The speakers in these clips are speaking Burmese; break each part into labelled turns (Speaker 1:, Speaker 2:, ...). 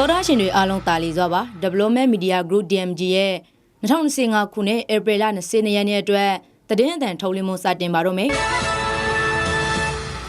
Speaker 1: တော်ရရှင်တွေအားလုံးတာလီစွာပါ Development Media Group DMG ရဲ့2025ခုနှစ်ဧပြီလ22ရက်နေ့အတွက်သတင်းအသံထုတ်လွှင့်မှုစတင်ပါတော့မယ်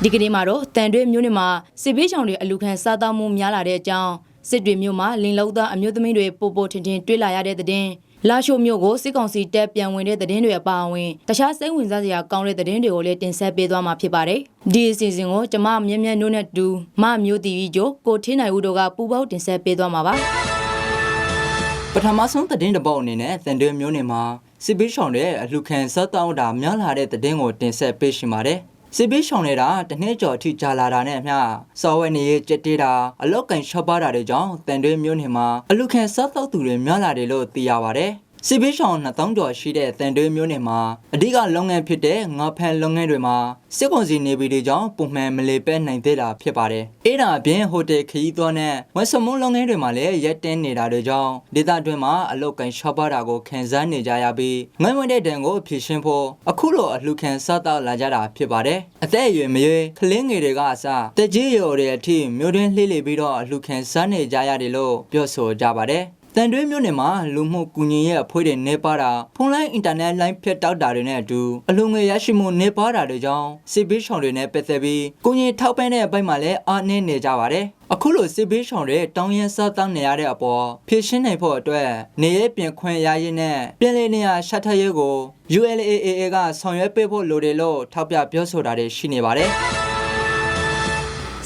Speaker 1: ဒီကနေ့မှာတော့တန်တွဲမြို့နယ်မှာစစ်ပေးချောင်တွေအလူခံစားတောက်မှုများလာတဲ့အကြောင်းစစ်တွေမြို့မှာလင်လုံးသားအမျိုးသမီးတွေပို့ပို့ထင်ထင်တွေ့လာရတဲ့သတင်း လာရှိုမြို့ကိုစစ်ကောင်စီတပ်ပြန်ဝင်တဲ့သတင်းတွေအပါအဝင်တခြားစိတ်ဝင်စားစရာကောင်းတဲ့သတင်းတွေကိုလည်းတင်ဆက်ပေးသွားမှာဖြစ်ပါတယ်။ဒီအစီအစဉ်ကိုကျမမြက်မြက်နိုးနဲ့တူမမျိုးတီကြီးကျိုကိုထင်းနိုင်ဦးတို့ကပူပေါင်းတင်ဆက်ပေးသွားမှာပါ။
Speaker 2: ပထမဆုံးသတင်းတစ်ပုတ်အနေနဲ့သန်တွဲမျိုးနယ်မှာစစ်ပေးရှောင်တဲ့အလှခံစက်တောင်းတာများလာတဲ့သတင်းကိုတင်ဆက်ပေးရှင်ပါတယ်။ စစ်ပေးရှောင်နေတာတစ်နှစ်ကျော်အထိကြာလာတာနဲ့အမျှစော်ဝဲနေရေးကြက်တေးတာအလောက်ကန်ရှော့ပါတာတွေကြောင့်သန်တွဲမျိုးနယ်မှာအလှခံစက်တောက်သူတွေများလာတယ်လို့သိရပါတယ်။ စစ်ပေးရှောင်2000ကျော်ရှိတဲ့တန်တွဲမျိုးနယ်မှာအဓိကလုပ်ငန်းဖြစ်တဲ့ငါးဖန်လုပ်ငန်းတွေမှာစစ်ကောင်စီနေပြည်တော်ကြောင့်ပုံမှန်မလေပဲနိုင်သေးတာဖြစ်ပါတယ်။အဲ့ဒါအပြင်ဟိုတယ်ခရီးသွားနဲ့ဝက်စမုန်းလုပ်ငန်းတွေမှာလည်းရက်တင်းနေတာတွေကြောင့်ဒေသတွင်းမှာအလုတ်ကန်ရှော့ပါတာကိုခံစားနေကြရပြီးငွေဝင်တဲ့တန်ကိုဖြည့်ရှင်းဖို့အခုလိုအလှခံစားတော့လာကြတာဖြစ်ပါတယ်။အသက်အရွယ်မရွေးကလင်းငယ်တွေကအစတက်ကြီးရော်တွေအထိမျိုးတွင်းလှေ့လေပြီးတော့အလှခံစားနေကြရတယ်လို့ပြောဆိုကြပါတယ်။ တန်တွဲမြို့နယ်မှာလူမှုကူညီရေးအဖွဲ့တွေနေပါတာဖုန်းလိုင်းအင်တာနက်လိုင်းဖြတ်တောက်တာတွေနဲ့အတူအလုံငွေရရှိမှုနေပါတာတွေကြောင့်စစ်ပေးရှောင်တွေနဲ့ပတ်သက်ပြီးကူညီထောက်ပံ့တဲ့အပိုင်းမှာလည်းအားနည်းနေကြပါတယ်အခုလိုစစ်ပေးရှောင်တွေတောင်းရင်စားတောင်းနေရတဲ့အပေါ်ဖြည့်ရှင်းနိုင်ဖို့အတွက်နေရပြင်ခွင့်ရရင်နဲ့ပြည်လည်နေရရှတ်ထရဲကို ULAAA ကဆောင်ရွက်ပေးဖို့လိုတယ်လို့ထောက်ပြပြောဆိုတာတွေရှိနေပါတယ်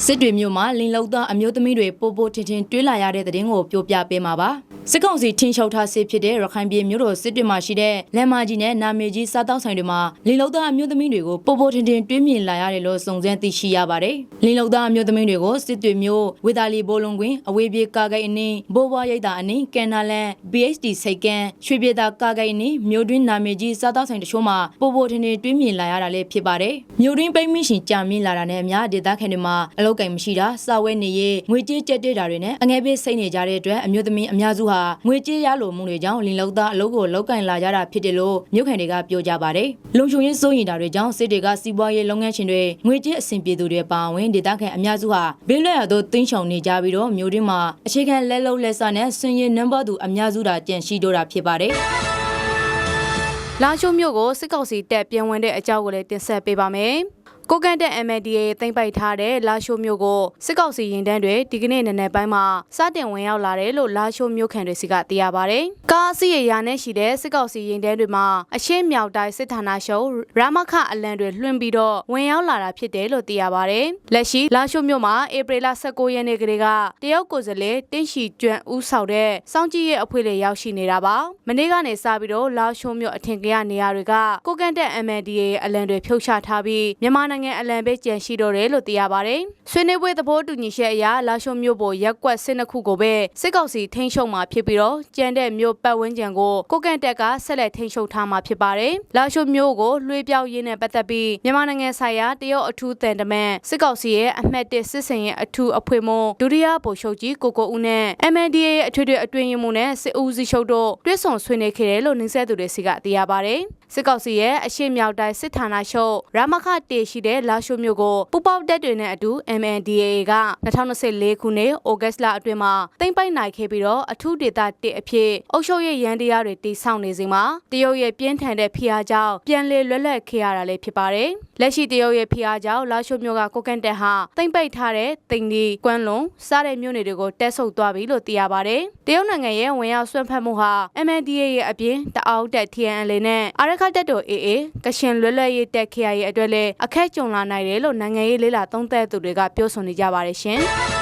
Speaker 1: စစ်တွေမြို့မှာလင်းလုံးသားအမျိုးသမီးတွေပို့ပို့ထင်ထင်တွေးလာရတဲ့သတင်းကိုပြောပြပေးမှာပါစစ်ကောင်စီထင်းလျှောက်ထားစစ်ဖြစ်တဲ့ရခိုင်ပြည်မြို့တော်စစ်တွေမှာရှိတဲ့လမ်းမကြီးနဲ့နာမည်ကြီးစားတောက်ဆိုင်တွေမှာလင်းလုံးသားအမျိုးသမီးတွေကိုပို့ပို့ထင်ထင်တွေးမြင်လာရတယ်လို့စုံစမ်းသိရှိရပါတယ်လင်းလုံးသားအမျိုးသမီးတွေကိုစစ်တွေမြို့ဝေသာလီဘိုးလုံးကွင်းအဝေးပြေကာဂိတ်အနည်းဘိုးဘွားရိပ်သာအနည်းကန်နာလန် BHD စိတ်ကန်းရွှေပြေသာကာဂိတ်အနည်းမြို့တွင်းနာမည်ကြီးစားတောက်ဆိုင်တချို့မှာပို့ပို့ထင်ထင်တွေးမြင်လာရတာလည်းဖြစ်ပါတယ်မြို့တွင်းပိတ်မိရှင်ကြာမြင့်လာတာနဲ့အများဒေသခံတွေမှာအလောက်ကိန်မရှိတာစာဝဲနေရေးငွေကြေးကြက်တက်တာတွေနဲ့အငယ်ပေးစိတ်နေကြတဲ့အတွက်အမျိုးသမီးအများစုဟာငွေကြေးရလိုမှုတွေကြောင့်လင်လောက်သားအလုပ်ကိုလောက်ကင်လာကြတာဖြစ်တယ်လို့မြို့ခံတွေကပြောကြပါတယ်။လုံခြုံရေးစိုးရင်တာတွေကြောင့်စစ်တွေကစီးပွားရေးလုပ်ငန်းရှင်တွေငွေကြေးအဆင်ပြေသူတွေပါဝင်ဒေသခံအများစုဟာဘေးလွတ်ရာသို့တင်းချောင်နေကြပြီးတော့မြို့တွင်းမှာအခြေခံလက်လုံးလက်စနဲ့ဆွင်ရည်နံပါတ်သူအများစုတာကြန့်ရှိတော့တာဖြစ်ပါတယ်။
Speaker 3: လာရှိုးမြို့ကိုစစ်ကောင်စီတပ်ပြန်ဝင်တဲ့အကြောင်းကိုလည်းတင်ဆက်ပေးပါမယ်။ ကိုကန်တက် MNDA သိမ်းပိုက်ထားတဲ့လာရှိုးမြို့ကိုစစ်ကောင်စီရင်တန်းတွေဒီကနေ့နံနက်ပိုင်းမှာစတင်ဝင်ရောက်လာတယ်လို့လာရှိုးမြို့ခံတွေစီကသိရပါဗျ။ ကားအစီရရာနဲ့ရှိတဲ့စစ်ကောင်စီရင်တန်းတွေမှာအရှင်းမြောက်တိုင်းစစ်ဌာနရှုံရမခအလံတွေလွှင့်ပြီးတော့ဝင်ရောက်လာတာဖြစ်တယ်လို့သိရပါဗျ။လက်ရှိလာရှိုးမြို့မှာဧပြီလ19ရက်နေ့ကလေးကတရုတ်ကိုယ်စားလှယ်တင်းရှိကျွန်းဦးဆောင်တဲ့စောင့်ကြည့်ရေးအဖွဲ့တွေရောက်ရှိနေတာပါ။မနေ့ကနေစပြီးတော့လာရှိုးမြို့အထင်ကရနေရာတွေကကိုကန်တက် MNDA အလံတွေဖြုတ်ချထားပြီးမြန်မာနိုင်ငံအလံပေးကြံရှိတော့တယ်လို့သိရပါတယ်။ဆွေးနွေးပွဲသဘောတူညီချက်အရလာရှုံမြို့ပေါ်ရက်ကွက်စစ်နှစ်ခုကိုပဲစစ်ကောင်စီထိန်းချုပ်မှာဖြစ်ပြီးတော့ကြံတဲ့မြို့ပတ်ဝန်းကျင်ကိုကိုကန်တက်ကဆက်လက်ထိန်းချုပ်ထားမှာဖြစ်ပါတယ်။လာရှုံမြို့ကိုလွှေးပြောင်းရင်းနဲ့ပတ်သက်ပြီးမြန်မာနိုင်ငံဆိုင်ရာတရုတ်အထူးတန်တမန်စစ်ကောင်စီရဲ့အမှတ်၁စစ်စင်ရဲ့အထူးအဖွဲ့မဒုတိယဗိုလ်ချုပ်ကြီးကိုကိုဦးနဲ့ MNDA ရဲ့အထွေထွေအတွင်းရေးမှူးနဲ့စစ်ဦးစီးချုပ်တို့တွဲဆောင်ဆွေးနွေးခဲ့တယ်လို့နှိစက်သူတွေစီကသိရပါတယ်။စစ်ကောင်စီရဲ့အရှိမြောက်တိုင်းစစ်ဌာနချုပ်ရမခတေရှိတဲ့လာရှိုမြို့ကိုပူပေါက်တက်တွေနဲ့အတူ MNDAA က2024ခုနှစ်ဩဂတ်လအတွင်းမှာတင်ပိုက်နိုင်ခဲ့ပြီးတော့အထူးဒေသတစ်အဖြစ်အုပ်ချုပ်ရေးရန်တရားတွေတည်ဆောက်နေစဉ်မှာတရုတ်ရဲ့ပြင်းထန်တဲ့ဖိအားကြောင့်ပြန်လည်လွတ်လပ်ခဲ့ရတာလည်းဖြစ်ပါတယ်။လက်ရှိတရုတ်ရဲ့ဖိအားကြောင့်လာရှိုမြို့ကကိုကန်တက်ဟာတင်ပိုက်ထားတဲ့တင်ဒီကွမ်းလွန်စားတဲ့မြို့နယ်တွေကိုတက်ဆုပ်သွားပြီလို့သိရပါတယ်။တရုတ်နိုင်ငံရဲ့ဝင်ရောက်ဆွန့်ဖက်မှုဟာ MNDAA ရဲ့အပြင်တအောက်တက် TNL နဲ့အာရခတက်တော် AA ကရှင်လွတ်လပ်ရေးတက် KIA အတွက်လည်းအခက်ကြုံလာနိုင်တယ်လို့နိုင်ငံရေးလေးလာသုံးသပ်သူတွေကပြောဆိုနေကြပါတယ်ရှင်။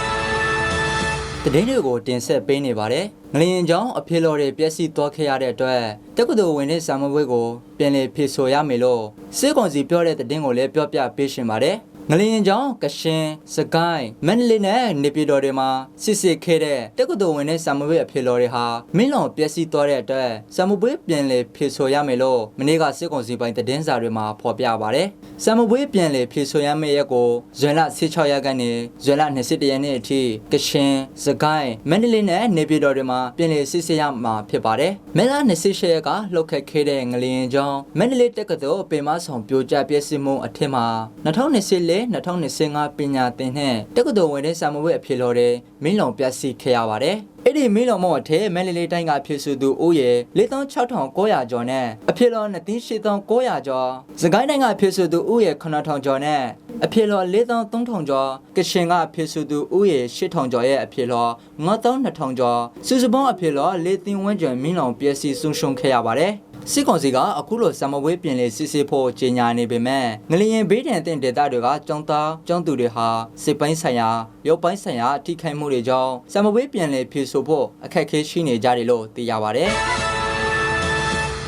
Speaker 2: တည်င်းတွေကိုတင်ဆက်ပေးနေပါတယ်။ငလျင်ကြောင့်အဖေလော်တွေပြည့်စည်သွားခဲ့ရတဲ့အတွက်တက္ကသိုလ်ဝင်တဲ့စာမပွဲကိုပြန်လည်ဖြေဆိုရမယ်လို့စစ်ကောင်စီပြောတဲ့တည်င်းကိုလည်းပြောပြပေးရှင်ပါတယ်။ ငလျင်ကြောင့်ကရှင်စကိုင်းမန္တလေးနဲ့နေပြည်တော်တွေမှာစစ်စစ်ခဲ့တဲ့တက္ကသိုလ်ဝင်တဲ့စာမပွဲအဖေလော်တွေဟာမင်းလောင်ပြည့်စည်သွားတဲ့အတွက်စာမပွဲပြန်လည်ဖြေဆိုရမယ်လို့မနေ့ကစစ်ကောင်စီပိုင်းတည်င်းစာတွေမှာဖော်ပြပါတယ်။စာမပွဲပြန်လည်ဖြေဆိုရမယ့်ရက်ကိုဇွန်လ16ရက်ကနေဇွန်လ21ရက်နေ့အထိကရှင်စကိုင်းမန္တလေးနဲ့နေပြည်တော်တွေမှာပြန်လည်စစ်ဆေးရမှာဖြစ်ပါတယ်။မဲလာ28ရက်ကလှုပ်ခတ်ခဲ့တဲ့ငလျင်ကြောင့်မန္တလေးတက္ကသိုလ်ပေမဆောင်ပြိုကျပြည့်စည်မှုအထက်မှာ2024လေ2025ပညာသင်နဲ့တက္ကသိုလ်ဝင်တဲ့စာမဝတ်အဖြစ်လို့တဲ့မင်းလုံပြက်စီခဲ့ရပါတယ်။အဲ့ဒီမင်းလုံမော့အထက်မဲလီလေးတိုင်းကဖြစ်စုသူဦးရေ46,900ကျော်နဲ့အဖြစ်လို့2,8,900ကျော်စကိုင်းတိုင်းကဖြစ်စုသူဦးရေ9,000ကျော်နဲ့အဖြစ်လို့4,300ကျော်ကရှင်ကဖြစ်စုသူဦးရေ8,000ကျော်ရဲ့အဖြစ်လို့9,200ကျော်စုစုပေါင်းအဖြစ်လို့4သိန်းဝန်းကျင်မင်းလုံပြက်စီဆုံးရှုံးခဲ့ရပါတယ်။ စစ်ကောင်စီကအခုလိုဆမဝေးပြင်လေစစ်စစ်ဖို့ကြေညာနေပေမဲ့ငလျင်ဘေးဒဏ်အသင့်ဒေသတွေကចောင်းသားចောင်းသူတွေဟာစစ်ပိုင်းဆိုင်ရာရုပ်ပိုင်းဆိုင်ရာထိခိုက်မှုတွေကြောင့်ဆမဝေးပြင်လေဖြေဆိုဖို့အခက်အခဲရှိနေကြတယ်လို့သိရပါတယ်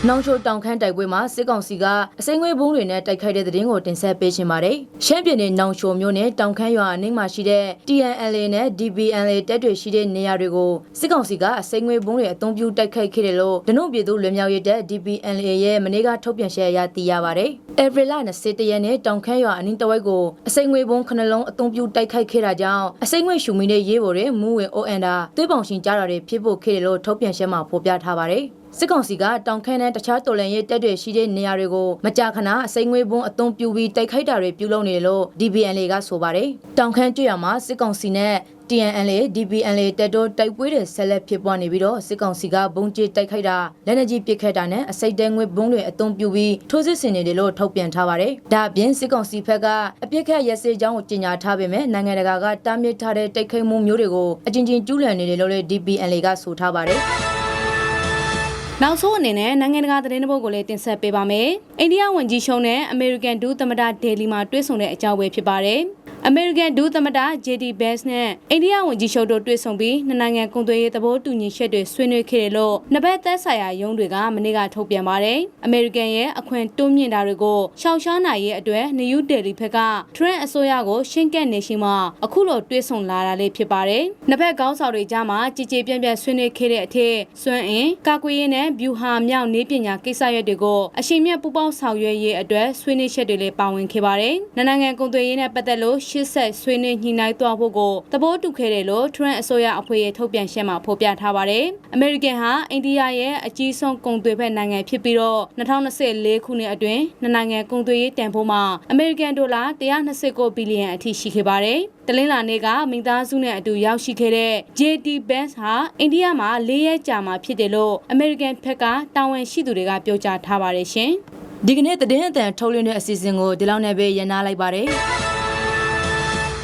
Speaker 1: နောင်ချိုတောင်ခမ်းတိုက်ပွဲမှာစစ်ကောင်စီကအစိမ်းငွေဘုံတွေနဲ့တိုက်ခိုက်တဲ့တဲ့ရင်ကိုတင်ဆက်ပေးရှင်ပါတယ်။ရှမ်းပြည်နယ်နောင်ချိုမြို့နယ်တောင်ခမ်းရွာအနီးမှာရှိတဲ့ TNLA နဲ့ DBNLA တပ်တွေရှိတဲ့နေရာတွေကိုစစ်ကောင်စီကအစိမ်းငွေဘုံတွေအုံပြုတိုက်ခိုက်ခဲ့တယ်လို့ဒနုပြည်သူလွယ်မြောက်ရေးတပ် DBNLA ရဲ့မနေ့ကထုတ်ပြန်ချက်အရသိရပါတယ်။ ဧပြီလ21ရက်နေ့တောင်ခမ်းရွာအနီးတစ်ဝိုက်ကိုအစိမ်းငွေဘုံခုနှလုံးအုံပြုတိုက်ခိုက်ခဲ့တာကြောင့်အစိမ်းငွေရှူမီနဲ့ရေးပေါ်တဲ့မူဝင် ON တာသွေးပေါင်ရှင်ကြားတာတွေဖြစ်ဖို့ခဲ့တယ်လို့ထုတ်ပြန်ချက်မှာဖော်ပြထားပါတယ်။စစ်ကောင်စီကတောင်ခမ်းနဲ့တခြားတော်လန်ရေးတပ်တွေရှိတဲ့နေရာတွေကိုမကြာခဏအစိမ်းငွေဘုံအုံပြူပြီးတိုက်ခိုက်တာတွေပြုလုပ်နေတယ်လို့ DBNL ကဆိုပါတယ်။တောင်ခမ်းကျွရမှာစစ်ကောင်စီနဲ့ TNLA DBNL တပ်တို့တိုက်ပွဲတွေဆက်လက်ဖြစ်ပွားနေပြီးတော့စစ်ကောင်စီကဘုံကျစ်တိုက်ခိုက်တာလက်နက်ကြီးပစ်ခတ်တာနဲ့အစိတ်တဲငွေဘုံတွေအုံပြူပြီးထိုးစစ်ဆင်နေတယ်လို့ထုတ်ပြန်ထားပါတယ်။ဒါအပြင်စစ်ကောင်စီဘက်ကအပြစ်ခတ်ရက်စဲကြောင်းကိုကြေညာထားပေမဲ့နိုင်ငံတကာကတားမြစ်ထားတဲ့တိုက်ခိုက်မှုမျိုးတွေကိုအချင်းချင်းကျူးလွန်နေတယ်လို့လည်း DBNL ကဆိုထားပါတယ်။
Speaker 3: နောက်ဆုံးအနေနဲ့နိုင်ငံတကာသတင်းတစ်ပုဒ်ကိုလည်းတင်ဆက်ပေးပါမယ်။အိန္ဒိယဝန်ကြီးချုပ်နဲ့အမေရိကန်ဒုသမ္မတဒေလီမှာတွေ့ဆုံတဲ့အကြောင်းပဲဖြစ်ပါတယ်။ အမေရိကန်ဒုသမ္မတ JD Vance နဲ့အိန္ဒိယဝန်ကြီးချုပ်တို့တွေ့ဆုံပြီးနှစ်နိုင်ငံကုန်သွယ်ရေးသဘောတူညီချက်တွေဆွေးနွေးခဲ့တယ်လို့နှစ်ဘက်သက်ဆိုင်ရာရုံးတွေကမနေ့ကထုတ်ပြန်ပါတယ်။အမေရိကန်ရဲ့အခွင့်တွန်းမြင့်တာတွေကိုရှောင်ရှားနိုင်ရဲ့အတွက်နယူးဒေလီဘက်က Trump အစိုးရကိုရှင်းကပ်နေရှိမှအခုလိုတွေ့ဆုံလာတာလေးဖြစ်ပါတယ်။နှစ်ဘက်ကောင်းဆောင်တွေကြားမှာကြည်ကြည်ပြန့်ပြန့်ဆွေးနွေးခဲ့တဲ့အထက်စွမ်းအင်ကာကွယ်ရေးနဲ့ဗျူဟာမြောက်နေပညာကိစ္စရပ်တွေကိုအရှိန်မြတ်ပူးပေါင်းဆောင်ရွက်ရေးအတွက်ဆွေးနွေးချက်တွေလည်းပါဝင်ခဲ့ပါတယ်။နှစ်နိုင်ငံကုန်သွယ်ရေးနဲ့ပတ်သက်လို့ရှစ်ဆက်ဆွေးနွေးညှိနှိုင်းသွားဖို့ကိုသဘောတူခဲ့တယ်လို့ Trump အစိုးရအဖွဲ့ရဲ့ထုတ်ပြန်ချက်မှာဖော်ပြထားပါတယ်။အမေရိကန်ဟာအိန္ဒိယရဲ့အကြီးဆုံးကုန်သွယ်ဖက်နိုင်ငံဖြစ်ပြီးတော့2024ခုနှစ်အတွင်းနှစ်နိုင်ငံကုန်သွယ်ရေးတန်ဖိုးမှာအမေရိကန်ဒေါ်လာ129ဘီလီယံအထိရှိခဲ့ပါတယ်။တလင်းလာနေ့ကမိသားစုနဲ့အတူရောက်ရှိခဲ့တဲ့ JD Vance ဟာအိန္ဒိယမှာ၄ရက်ကြာမှာဖြစ်တယ်လို့အမေရိကန်ဘက်ကတာဝန်ရှိသူတွေကပြောကြားထားပါတယ်ရှင်။
Speaker 1: ဒီကနေ့သတင်းအတန်ထုတ်လွှင့်တဲ့အစီအစဉ်ကိုဒီလောက်နဲ့ပဲရန်နာလိုက်ပါတယ်။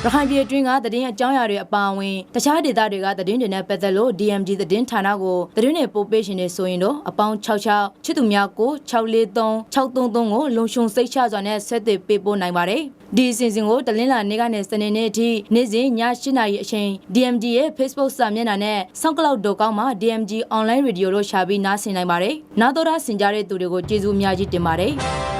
Speaker 1: ရခိုင်ပြည်တွင်းကသတင်းအကြောင်းအရာတွေအပါအဝင်တခြားဒေသတွေကသတင်းတွေနဲ့ပတ်သက်လို့ DMG သတင်းဌာနကိုသတင်းတွေပို့ပေးရှင်နေဆိုရင်တော့အပေါင်း66ချစ်သူများကို643 633ကိုလုံခြုံစိတ်ချစွာနဲ့ဆက်သွယ်ပေးပို့နိုင်ပါတယ်။ဒီအစီအစဉ်ကိုတလင်းလာနေ့ကနေစနေနေ့အထိနေ့စဉ်ည8:00နာရီအချိန် DMG ရဲ့ Facebook စာမျက်နှာနဲ့ SoundCloud.com မှာ DMG Online Radio လို့ရှာပြီးနားဆင်နိုင်ပါတယ်။နားတော်တာဆင်ကြတဲ့သူတွေကိုကျေးဇူးအများကြီးတင်ပါတယ်။